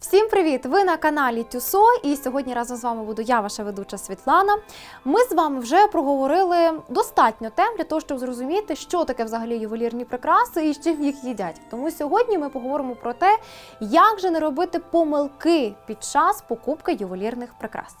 Всім привіт! Ви на каналі Тюсо, і сьогодні разом з вами буду я, ваша ведуча Світлана. Ми з вами вже проговорили достатньо тем для того, щоб зрозуміти, що таке взагалі ювелірні прикраси і з чим їх їдять. Тому сьогодні ми поговоримо про те, як же не робити помилки під час покупки ювелірних прикрас.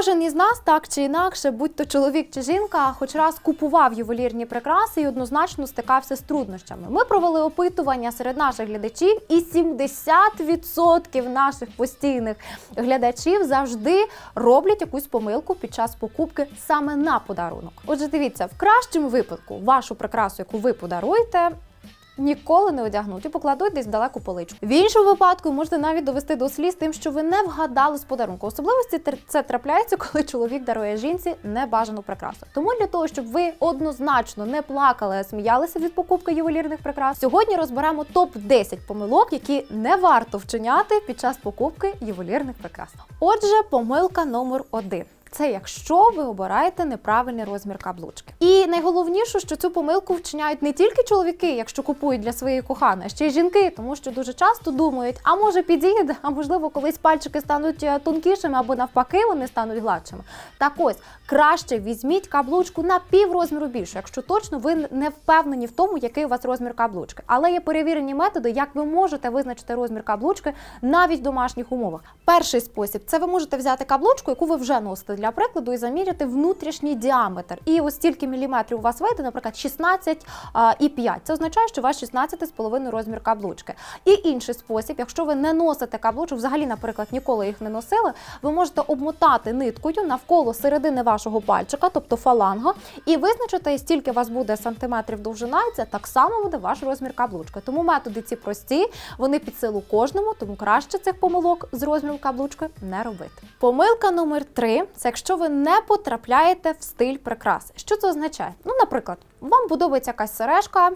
Кожен із нас так чи інакше, будь то чоловік чи жінка, хоч раз купував ювелірні прикраси і однозначно стикався з труднощами. Ми провели опитування серед наших глядачів, і 70% наших постійних глядачів завжди роблять якусь помилку під час покупки саме на подарунок. Отже, дивіться, в кращому випадку вашу прикрасу, яку ви подаруєте, ніколи не одягнуть і покладуть десь далеку поличку. В іншому випадку можете навіть довести до сліз тим, що ви не вгадали з подарунку. Особливості це трапляється, коли чоловік дарує жінці небажану прикрасу. Тому для того, щоб ви однозначно не плакали, а сміялися від покупки ювелірних прикрас, сьогодні розберемо топ 10 помилок, які не варто вчиняти під час покупки ювелірних прикрас. Отже, помилка номер один. Це якщо ви обираєте неправильний розмір каблучки. І найголовніше, що цю помилку вчиняють не тільки чоловіки, якщо купують для своєї коханої, а ще й жінки, тому що дуже часто думають, а може підійде, а можливо, колись пальчики стануть е, тонкішими або навпаки вони стануть гладшими. Так ось краще візьміть каблучку на пів розміру більше, якщо точно ви не впевнені в тому, який у вас розмір каблучки. Але є перевірені методи, як ви можете визначити розмір каблучки навіть в домашніх умовах. Перший спосіб це ви можете взяти каблучку, яку ви вже носите для прикладу, і заміряти внутрішній діаметр. І ось стільки міліметрів у вас вийде, наприклад, 16 а, і 5. Це означає, що у вас 16,5 розмір каблучки. І інший спосіб, якщо ви не носите каблучок, взагалі, наприклад, ніколи їх не носили, ви можете обмотати ниткою навколо середини вашого пальчика, тобто фаланга, і визначити, стільки у вас буде сантиметрів довжина, це так само буде ваш розмір каблучки. Тому методи ці прості, вони під силу кожному, тому краще цих помилок з розміром каблучки не робити. Помилка номер три це якщо ви не потрапляєте в стиль прикраси. Що це означає? Ну, наприклад, вам подобається якась сережка,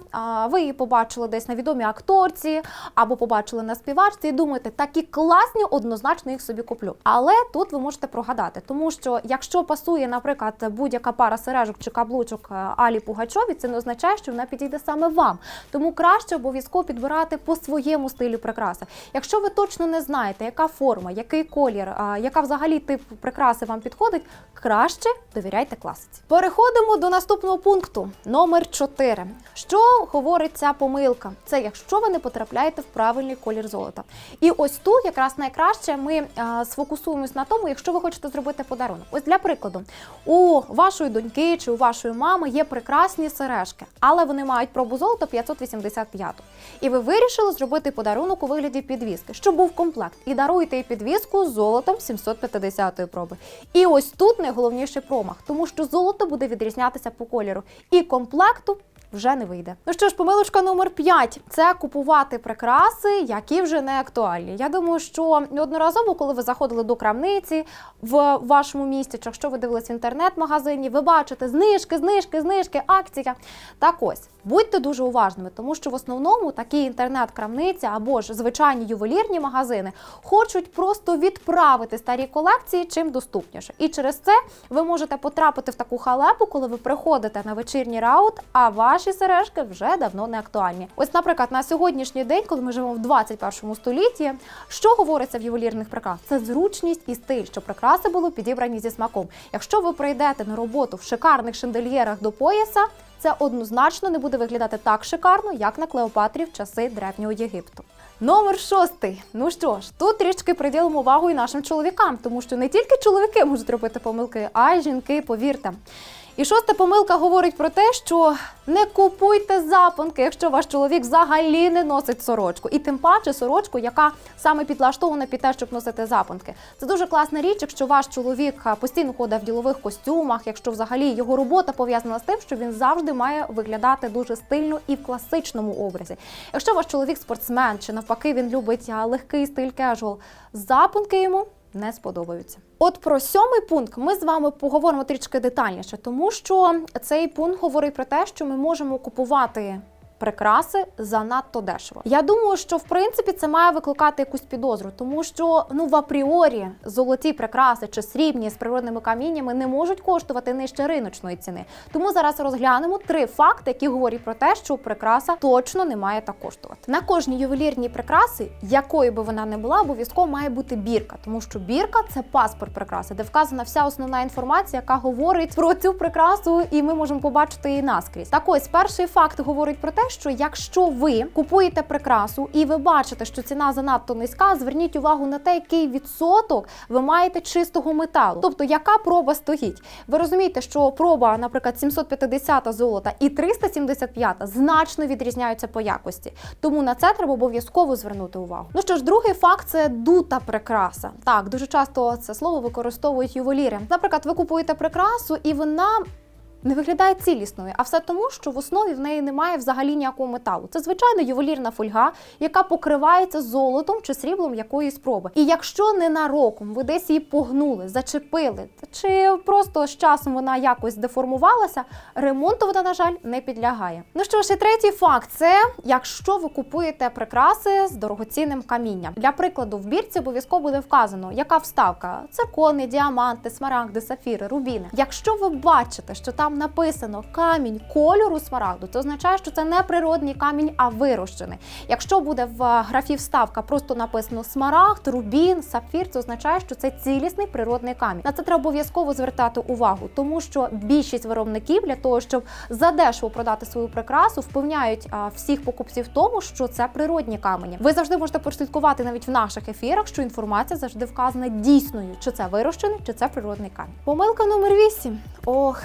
ви її побачили десь на відомій акторці або побачили на співачці, і думаєте, такі класні, однозначно їх собі куплю. Але тут ви можете прогадати, тому що якщо пасує, наприклад, будь-яка пара сережок чи каблучок е, Алі Пугачові, це не означає, що вона підійде саме вам. Тому краще обов'язково підбирати по своєму стилю прикраси. Якщо ви точно не знаєте, яка форма, який колір, яка взагалі тип прикраси вам підходить, краще довіряйте класиці. Переходимо до наступного пункту. Номер 4. Що говорить ця помилка? Це якщо ви не потрапляєте в правильний колір золота. І ось тут якраз найкраще ми е, сфокусуємось на тому, якщо ви хочете зробити подарунок. Ось для прикладу, у вашої доньки чи у вашої мами є прекрасні сережки, але вони мають пробу золота 585. І ви вирішили зробити подарунок у вигляді підвіски, щоб був комплект. І даруєте їй підвіску з золотом 750 проби. І ось тут найголовніший промах, тому що золото буде відрізнятися по кольору. І комплекту вже не вийде. Ну що ж, помилочка номер 5 – це купувати прикраси, які вже не актуальні. Я думаю, що неодноразово, коли ви заходили до крамниці в вашому місті, чи якщо ви дивились в інтернет-магазині, ви бачите знижки, знижки, знижки, акція. Так ось. Будьте дуже уважними, тому що в основному такі інтернет-крамниці або ж звичайні ювелірні магазини хочуть просто відправити старі колекції чим доступніше. І через це ви можете потрапити в таку халепу, коли ви приходите на вечірній раут, а ваші сережки вже давно не актуальні. Ось, наприклад, на сьогоднішній день, коли ми живемо в 21 столітті, що говориться в ювелірних прикрас? Це зручність і стиль, щоб прикраси були підібрані зі смаком. Якщо ви прийдете на роботу в шикарних шандельєрах до пояса, це однозначно не буде виглядати так шикарно, як на Клеопатрі в часи древнього Єгипту. Номер шостий. Ну що ж, тут трішки приділимо увагу і нашим чоловікам, тому що не тільки чоловіки можуть робити помилки, а й жінки, повірте. І шоста помилка говорить про те, що не купуйте запонки, якщо ваш чоловік взагалі не носить сорочку, і тим паче сорочку, яка саме підлаштована під те, щоб носити запонки. Це дуже класна річ, якщо ваш чоловік постійно ходить в ділових костюмах, якщо взагалі його робота пов'язана з тим, що він завжди має виглядати дуже стильно і в класичному образі. Якщо ваш чоловік спортсмен чи навпаки він любить легкий стиль кежуал, запонки йому не сподобаються. От про сьомий пункт ми з вами поговоримо трішки детальніше, тому що цей пункт говорить про те, що ми можемо купувати Прикраси занадто дешево. Я думаю, що в принципі це має викликати якусь підозру, тому що ну в апріорі золоті прикраси чи срібні з природними каміннями не можуть коштувати нижче риночної ціни. Тому зараз розглянемо три факти, які говорять про те, що прикраса точно не має так коштувати. На кожній ювелірній прикраси, якою би вона не була, обов'язково має бути бірка, тому що бірка це паспорт прикраси, де вказана вся основна інформація, яка говорить про цю прикрасу, і ми можемо побачити її наскрізь. Так ось перший факт говорить про те, що якщо ви купуєте прикрасу і ви бачите, що ціна занадто низька, зверніть увагу на те, який відсоток ви маєте чистого металу, тобто яка проба стоїть. Ви розумієте, що проба, наприклад, 750 золота і 375 значно відрізняються по якості. Тому на це треба обов'язково звернути увагу. Ну що ж, другий факт це дута прикраса. Так, дуже часто це слово використовують ювеліри. Наприклад, ви купуєте прикрасу, і вона. Не виглядає цілісною, а все тому, що в основі в неї немає взагалі ніякого металу. Це звичайно ювелірна фольга, яка покривається золотом чи сріблом якоїсь проби. І якщо ненароком ви десь її погнули, зачепили, чи просто з часом вона якось деформувалася, ремонту вона, на жаль, не підлягає. Ну що ж, і третій факт це якщо ви купуєте прикраси з дорогоцінним камінням. Для прикладу, в бірці обов'язково буде вказано, яка вставка: циркони, діаманти, смарагди, сафіри, рубіни. Якщо ви бачите, що там написано камінь кольору смарагду, це означає, що це не природний камінь, а вирощений. Якщо буде в графі вставка просто написано смарагд, рубін, сапфір, це означає, що це цілісний природний камінь. На це треба обов'язково звертати увагу, тому що більшість виробників для того, щоб задешево продати свою прикрасу, впевняють всіх покупців в тому, що це природні камені. Ви завжди можете прослідкувати навіть в наших ефірах, що інформація завжди вказана дійсною, чи це вирощений, чи це природний камінь. Помилка номер 8. Ох.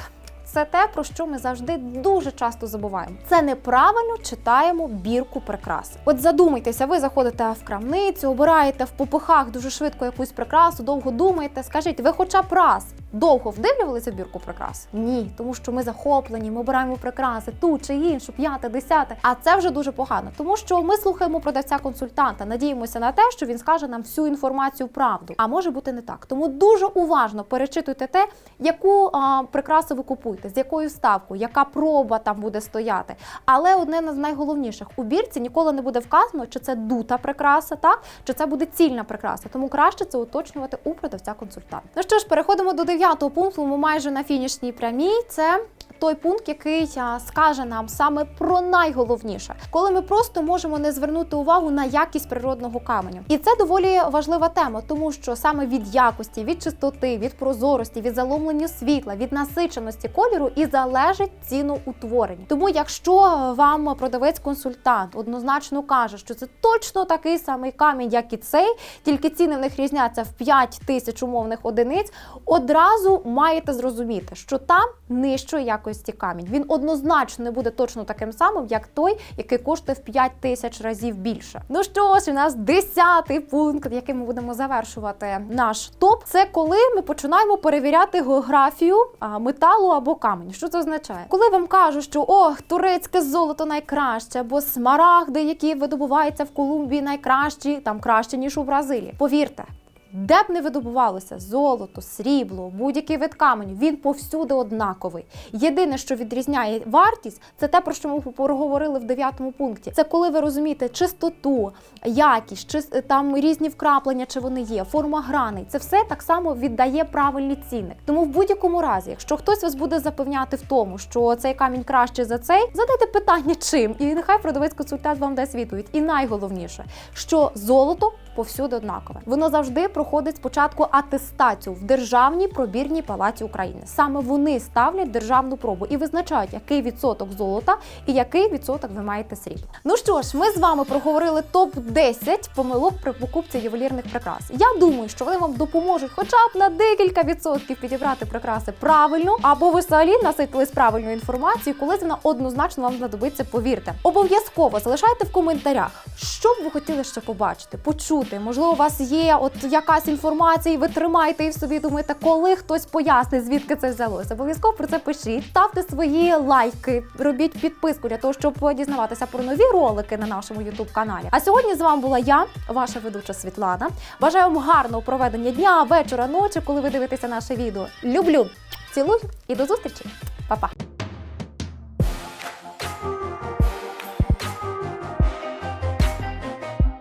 Це те, про що ми завжди дуже часто забуваємо. Це неправильно читаємо бірку прикрас. От задумайтеся, ви заходите в крамницю, обираєте в попихах дуже швидко якусь прикрасу, довго думаєте. Скажіть, ви хоча б раз довго вдивлювалися в бірку прикрас? Ні, тому що ми захоплені, ми обираємо прикраси, ту чи іншу, п'яте, десяте. А це вже дуже погано, тому що ми слухаємо продавця-консультанта, надіємося на те, що він скаже нам всю інформацію правду. А може бути не так. Тому дуже уважно перечитуйте те, яку а, прикрасу ви купуєте, з якою ставкою, яка проба там буде стояти. Але одне з найголовніших у бірці ніколи не буде вказано, чи це дута прикраса, так чи це буде цільна прикраса. Тому краще це уточнювати у продавця-консультанта. Ну що ж, переходимо до дев'ятого пункту. Ми майже на фінішній прямій. Це той пункт, який скаже нам саме про найголовніше, коли ми просто можемо не звернути увагу на якість природного каменю. І це доволі важлива тема, тому що саме від якості, від чистоти, від прозорості, від заломлення світла, від насиченості кольору і залежить ціноутворення. Тому, якщо вам продавець-консультант однозначно каже, що це точно такий самий камінь, як і цей, тільки ціни в них різняться в 5 тисяч умовних одиниць, одразу маєте зрозуміти, що там нижчої якості камінь. Він однозначно не буде точно таким самим, як той, який коштує в 5 тисяч разів більше. Ну що ж, у нас десятий пункт, яким ми будемо завершувати наш топ. Це коли ми починаємо перевіряти географію металу або каменю. Що це означає? Коли вам кажуть, що ох, турецьке золото найкраще, або смарагди, які видобуваються в Колумбії, найкращі, там краще ніж у Бразилії. Повірте. Де б не видобувалося золото, срібло, будь-який вид каменю, він повсюди однаковий. Єдине, що відрізняє вартість, це те, про що ми проговорили в дев'ятому пункті. Це коли ви розумієте чистоту, якість, чи там різні вкраплення, чи вони є, форма граней. Це все так само віддає правильний цінник. Тому в будь-якому разі, якщо хтось вас буде запевняти в тому, що цей камінь краще за цей, задайте питання чим, і нехай продавець консультант вам дасть відповідь. І найголовніше, що золото повсюди однакове. Воно завжди проходить спочатку атестацію в Державній пробірній палаті України. Саме вони ставлять державну пробу і визначають, який відсоток золота і який відсоток ви маєте срібла. Ну що ж, ми з вами проговорили топ 10 помилок при покупці ювелірних прикрас. Я думаю, що вони вам допоможуть, хоча б на декілька відсотків підібрати прикраси правильно, або ви взагалі наситились правильною інформацією, коли вона однозначно вам знадобиться. Повірте, обов'язково залишайте в коментарях, що б ви хотіли ще побачити, почути. Можливо, у вас є от якась інформація, і ви тримаєте її в собі. Думаєте, коли хтось пояснить, звідки це взялося. Обов'язково про це пишіть, ставте свої лайки, робіть підписку для того, щоб дізнаватися про нові ролики на нашому youtube каналі. А сьогодні з вами була я, ваша ведуча Світлана. Бажаю вам гарного проведення дня, вечора, ночі, коли ви дивитеся наше відео. Люблю, цілую і до зустрічі!